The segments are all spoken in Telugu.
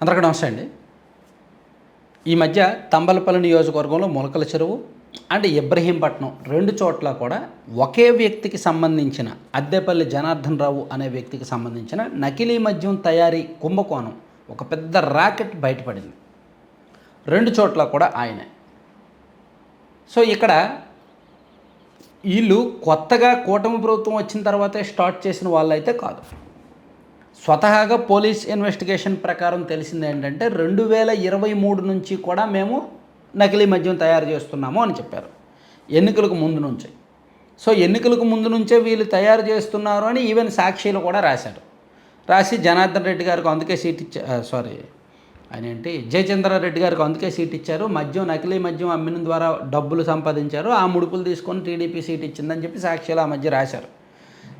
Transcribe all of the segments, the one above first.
అందరికీ నమస్తే అండి. ఈ మధ్య తంబలపల్లి నియోజకవర్గంలో మొలకల చెరువు అండ్ ఇబ్రహీంపట్నం రెండు చోట్ల కూడా ఒకే వ్యక్తికి సంబంధించిన అద్దెపల్లి జనార్దన్ రావు అనే వ్యక్తికి సంబంధించిన నకిలీ మద్యం తయారీ కుంభకోణం ఒక పెద్ద రాకెట్ బయటపడింది. రెండు చోట్ల కూడా ఆయనే. సో ఇక్కడ వీళ్ళు కొత్తగా కూటమి ప్రభుత్వం వచ్చిన తర్వాతే స్టార్ట్ చేసిన వాళ్ళైతే కాదు. స్వతహాగా పోలీస్ ఇన్వెస్టిగేషన్ ప్రకారం తెలిసింది ఏంటంటే రెండు వేల ఇరవై మూడు నుంచి కూడా మేము నకిలీ మద్యం తయారు చేస్తున్నాము అని చెప్పారు. ఎన్నికలకు ముందు నుంచే. సో ఎన్నికలకు ముందు నుంచే వీళ్ళు తయారు చేస్తున్నారు అని ఈవెన్ సాక్షిలు కూడా రాశారు. రాసి జనార్దన్ రెడ్డి గారికి అందుకే సీట్ ఇచ్చా సారీ ఆయన ఏంటి? జయచంద్రారెడ్డి గారికి అందుకే సీట్ ఇచ్చారు. మద్యం నకిలీ మద్యం అమ్మిన ద్వారా డబ్బులు సంపాదించారు. ఆ ముడుపులు తీసుకొని టీడీపీ సీట్ ఇచ్చిందని చెప్పి సాక్షిలు ఆ మధ్య రాశారు.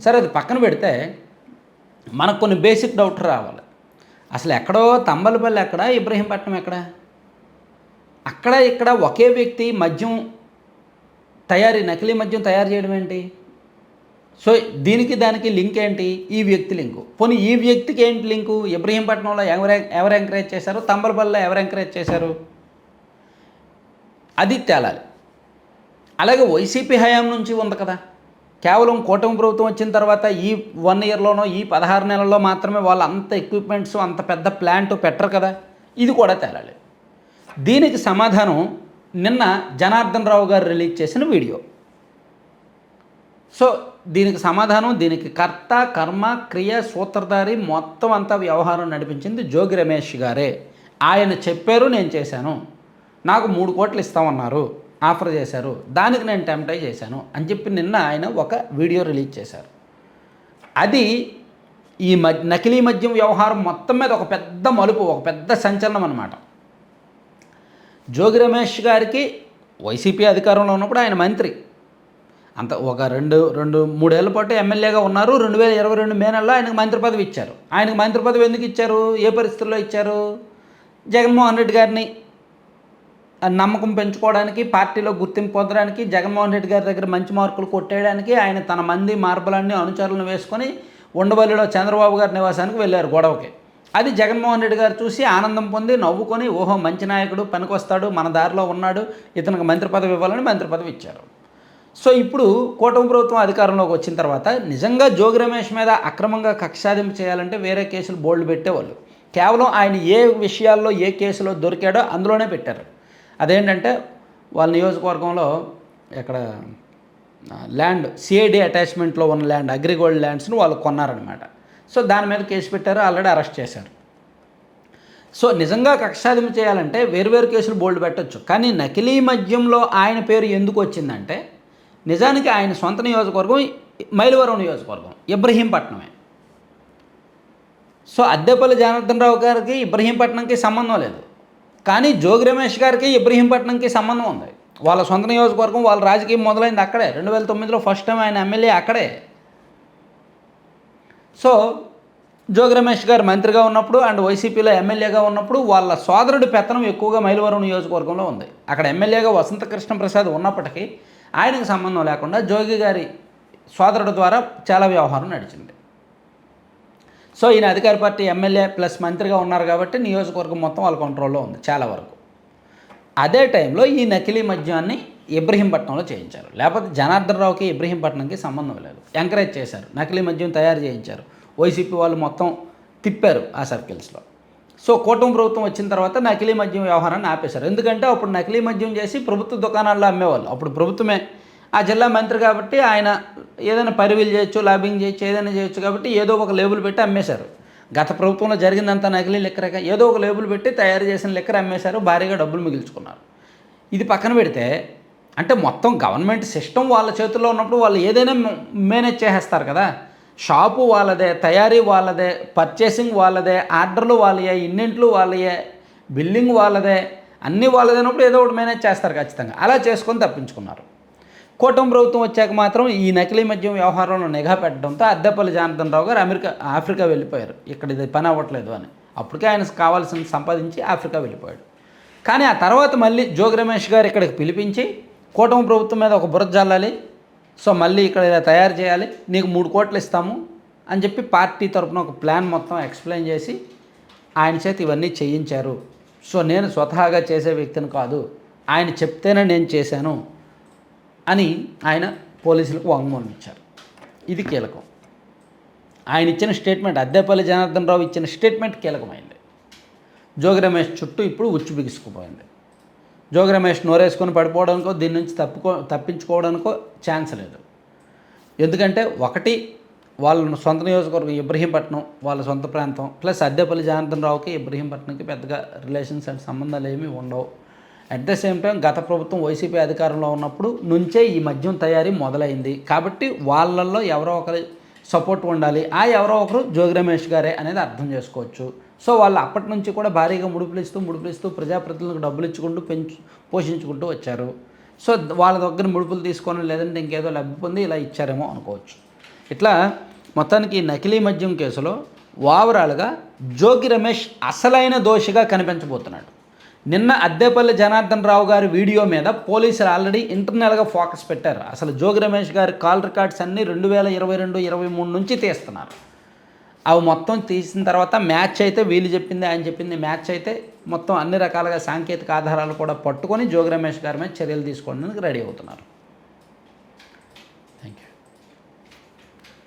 సరే అది పక్కన పెడితే మనకు కొన్ని బేసిక్ డౌట్ రావాలి. అసలు ఎక్కడో తంబలపల్లి ఎక్కడ? ఇబ్రహీంపట్నం ఎక్కడ? అక్కడ ఇక్కడ ఒకే వ్యక్తి మద్యం తయారీ నకిలీ మద్యం తయారు చేయడం ఏంటి? సో దీనికి దానికి లింక్ ఏంటి? ఈ వ్యక్తి లింకు. పోనీ ఈ వ్యక్తికి ఏంటి లింకు? ఇబ్రహీంపట్నంలో ఎవరు ఎవరు ఎంకరేజ్ చేశారు? తంబలపల్లిలో ఎవరు ఎంకరేజ్ చేశారు? అది తేలాలి. అలాగే వైసీపీ హయాం నుంచి ఉంది కదా. కేవలం కూటమి ప్రభుత్వం వచ్చిన తర్వాత ఈ వన్ ఇయర్లోనో ఈ పదహారు నెలల్లో మాత్రమే వాళ్ళు అంత ఎక్విప్మెంట్స్ అంత పెద్ద ప్లాంట్ పెట్టరు కదా. ఇది కూడా తేలాలి. దీనికి సమాధానం నిన్న జనార్దన్ రావు గారు రిలీజ్ చేసిన వీడియో. సో దీనికి సమాధానం దీనికి కర్త కర్మ క్రియ సూత్రధారి మొత్తం అంతా వ్యవహారం నడిపించింది జోగి రమేష్ గారే. ఆయన చెప్పారు నేను చేశాను. నాకు మూడు కోట్లు ఇస్తామన్నారు. ఆఫర్ చేశారు. దానికి నేను టెంప్టై చేశాను. అని చెప్పి నిన్న ఆయన ఒక వీడియో రిలీజ్ చేశారు. అది ఈ మధ్య నకిలీ మద్యం వ్యవహారం మొత్తం మీద ఒక పెద్ద మలుపు ఒక పెద్ద సంచలనం అనమాట జోగి రమేష్ గారికి వైసీపీ అధికారంలో ఉన్నప్పుడు ఆయన మంత్రి. అంత ఒక రెండు రెండు మూడేళ్ళ పాటు ఎమ్మెల్యేగా ఉన్నారు. రెండు వేల ఇరవై రెండు మే నెలలో ఆయనకు మంత్రి పదవి ఇచ్చారు. ఆయనకు మంత్రి పదవి ఎందుకు ఇచ్చారు? ఏ పరిస్థితుల్లో ఇచ్చారు? జగన్మోహన్ రెడ్డి గారిని నమ్మకం పెంచుకోవడానికి పార్టీలో గుర్తింపు పొందడానికి జగన్మోహన్ రెడ్డి గారి దగ్గర మంచి మార్కులు కొట్టేయడానికి ఆయన తన మంది మార్బలాన్ని అనుచరులను వేసుకొని ఉండవల్లిలో చంద్రబాబు గారి నివాసానికి వెళ్ళారు గొడవకి. అది జగన్మోహన్ రెడ్డి గారు చూసి ఆనందం పొంది నవ్వుకొని ఓహో మంచి నాయకుడు పనికొస్తాడు మన దారిలో ఉన్నాడు ఇతనికి మంత్రి పదవి ఇవ్వాలని మంత్రి పదవి ఇచ్చారు. సో ఇప్పుడు కూటమి ప్రభుత్వం అధికారంలోకి వచ్చిన తర్వాత నిజంగా జోగి రమేష్ మీద అక్రమంగా కక్షాదింపు చేయాలంటే వేరే కేసులు బోల్డ్ పెట్టేవాళ్ళు. కేవలం ఆయన ఏ విషయాల్లో ఏ కేసులో దొరికాడో అందులోనే పెట్టారు. అదేంటంటే వాళ్ళ నియోజకవర్గంలో ఎక్కడ ల్యాండ్ సిఐడి అటాచ్మెంట్లో ఉన్న ల్యాండ్ అగ్రిగోల్డ్ ల్యాండ్స్ని వాళ్ళు కొన్నారనమాట సో దాని మీద కేసు పెట్టారు ఆల్రెడీ అరెస్ట్ చేశారు. సో నిజంగా కక్షాదింపు చేయాలంటే వేరువేరు కేసులు బోల్డ్ పెట్టచ్చు. కానీ నకిలీ మద్యంలో ఆయన పేరు ఎందుకు వచ్చిందంటే నిజానికి ఆయన సొంత నియోజకవర్గం మైలవరం నియోజకవర్గం ఇబ్రహీంపట్నమే. సో అద్దెపల్లి జనార్దన్ రావు గారికి ఇబ్రహీంపట్నంకి సంబంధం లేదు. కానీ జోగి రమేష్ గారికి ఇబ్రహీంపట్నంకి సంబంధం ఉంది. వాళ్ళ సొంత నియోజకవర్గం వాళ్ళ రాజకీయం మొదలైంది అక్కడే. రెండు వేల తొమ్మిదిలో ఫస్ట్ టైం ఆయన ఎమ్మెల్యే అక్కడే. సో జోగి రమేష్ గారు మంత్రిగా ఉన్నప్పుడు అండ్ వైసీపీలో ఎమ్మెల్యేగా ఉన్నప్పుడు వాళ్ళ సోదరుడి పెత్తనం ఎక్కువగా మైలవరం నియోజకవర్గంలో ఉంది. అక్కడ ఎమ్మెల్యేగా వసంత కృష్ణ ప్రసాద్ ఉన్నప్పటికీ ఆయనకు సంబంధం లేకుండా జోగి గారి సోదరుడు ద్వారా చాలా వ్యవహారం నడిచింది. సో ఈయన అధికార పార్టీ ఎమ్మెల్యే ప్లస్ మంత్రిగా ఉన్నారు కాబట్టి నియోజకవర్గం మొత్తం వాళ్ళ కంట్రోల్లో ఉంది చాలా వరకు. అదే టైంలో ఈ నకిలీ మద్యాన్ని ఇబ్రహీంపట్నంలో చేయించారు. లేకపోతే జనార్దన్ రావుకి ఇబ్రహీంపట్నంకి సంబంధం లేదు. ఎంకరేజ్ చేశారు. నకిలీ మద్యం తయారు చేయించారు. వైసీపీ వాళ్ళు మొత్తం తిప్పారు ఆ సర్కిల్స్లో. సో కూటమి ప్రభుత్వం వచ్చిన తర్వాత నకిలీ మద్యం వ్యవహారాన్ని ఆపేశారు. ఎందుకంటే అప్పుడు నకిలీ మద్యం చేసి ప్రభుత్వ దుకాణాల్లో అమ్మేవాళ్ళు. అప్పుడు ప్రభుత్వమే ఆ జిల్లా మంత్రి కాబట్టి ఆయన ఏదైనా పరివిలు చేయొచ్చు లాబింగ్ చేయొచ్చు ఏదైనా చేయొచ్చు కాబట్టి ఏదో ఒక లేబుల్ పెట్టి అమ్మేశారు. గత ప్రభుత్వంలో జరిగిందంతా నకిలీ లెక్కరక ఏదో ఒక లేబుల్ పెట్టి తయారు చేసిన లెక్కర అమ్మేశారు భారీగా డబ్బులు మిగిల్చుకున్నారు. ఇది పక్కన పెడితే అంటే మొత్తం గవర్నమెంట్ సిస్టమ్ వాళ్ళ చేతుల్లో ఉన్నప్పుడు వాళ్ళు ఏదైనా మేనేజ్ చేసేస్తారు కదా. షాపు వాళ్ళదే తయారీ వాళ్ళదే పర్చేసింగ్ వాళ్ళదే ఆర్డర్లు వాళ్ళయే ఇన్నింట్లు వాళ్ళయే బిల్లింగ్ వాళ్ళదే అన్నీ వాళ్ళదేనప్పుడు ఏదో ఒకటి మేనేజ్ చేస్తారు ఖచ్చితంగా. అలా చేసుకొని తప్పించుకున్నారు. కూటమి ప్రభుత్వం వచ్చాక మాత్రం ఈ నకిలీ మద్యం వ్యవహారంలో నిఘా పెట్టడంతో అద్దెపల్లి జనార్దన్ రావు గారు అమెరికా ఆఫ్రికా వెళ్ళిపోయారు. ఇక్కడ ఇది పని అవ్వట్లేదు అని. అప్పటికే ఆయన కావాల్సిన సంపాదించి ఆఫ్రికా వెళ్ళిపోయాడు. కానీ ఆ తర్వాత మళ్ళీ జోగి రమేష్ గారు ఇక్కడికి పిలిపించి కూటమి ప్రభుత్వం మీద ఒక బురద జల్లాలి. సో మళ్ళీ ఇక్కడ ఇలా తయారు చేయాలి. నీకు మూడు కోట్లు ఇస్తాము అని చెప్పి పార్టీ తరఫున ఒక ప్లాన్ మొత్తం ఎక్స్ప్లెయిన్ చేసి ఆయన చేతి ఇవన్నీ చేయించారు. సో నేను స్వతహాగా చేసే వ్యక్తిని కాదు. ఆయన చెప్తేనే నేను చేశాను. అని ఆయన పోలీసులకు వాంగ్మూలం ఇచ్చారు. ఇది కీలకం. ఆయన ఇచ్చిన స్టేట్మెంట్ అద్దెపల్లి జనార్దన్ రావు ఇచ్చిన స్టేట్మెంట్ కీలకమైంది. జోగి రమేష్ చుట్టూ ఇప్పుడు ఉచ్చు బిగుసుకుపోయింది. జోగి రమేష్ నోరేసుకొని పడిపోవడానికో దీని నుంచి తప్పుకో తప్పించుకోవడానికో ఛాన్స్ లేదు. ఎందుకంటే ఒకటి వాళ్ళ సొంత నియోజకవర్గం ఇబ్రహీంపట్నం వాళ్ళ సొంత ప్రాంతం ప్లస్ అద్దెపల్లి జనార్దన్ రావుకి ఇబ్రహీంపట్నంకి పెద్దగా రిలేషన్స్ అండ్ సంబంధాలు ఏమీ ఉండవు. అట్ ద సేమ్ టైం గత ప్రభుత్వం వైసీపీ అధికారంలో ఉన్నప్పుడు నుంచే ఈ మద్యం తయారీ మొదలైంది. కాబట్టి వాళ్ళల్లో ఎవరో ఒకరి సపోర్ట్ ఉండాలి. ఆ ఎవరో ఒకరు జోగి రమేష్ గారే అనేది అర్థం చేసుకోవచ్చు. సో వాళ్ళు అప్పటి నుంచి కూడా భారీగా ముడుపులిస్తూ ముడుపులిస్తూ ప్రజాప్రతినిధులకు డబ్బులు ఇచ్చుకుంటూ పెంచు పోషించుకుంటూ వచ్చారు. సో వాళ్ళ దగ్గర ముడుపులు తీసుకొని లేదంటే ఇంకేదో లబ్ధి పొంది ఇలా ఇచ్చారేమో అనుకోవచ్చు. ఇట్లా మొత్తానికి నకిలీ మద్యం కేసులో ఓవరాల్గా జోగి రమేష్ అసలైన దోషిగా కనిపించబోతున్నాడు. నిన్న అద్దెపల్లి జనార్దన్ రావు గారి వీడియో మీద పోలీసులు ఆల్రెడీ ఇంటర్నల్గా ఫోకస్ పెట్టారు. అసలు జోగి రమేష్ గారి కాల్ రికార్డ్స్ అన్నీ రెండు వేల ఇరవై రెండు ఇరవై మూడు నుంచి తీస్తున్నారు. అవి మొత్తం తీసిన తర్వాత మ్యాచ్ అయితే వీళ్ళు చెప్పింది ఆయన చెప్పింది మ్యాచ్ అయితే మొత్తం అన్ని రకాలుగా సాంకేతిక ఆధారాలు కూడా పట్టుకొని జోగి రమేష్ గారి మీద చర్యలు తీసుకోవడానికి రెడీ అవుతున్నారు.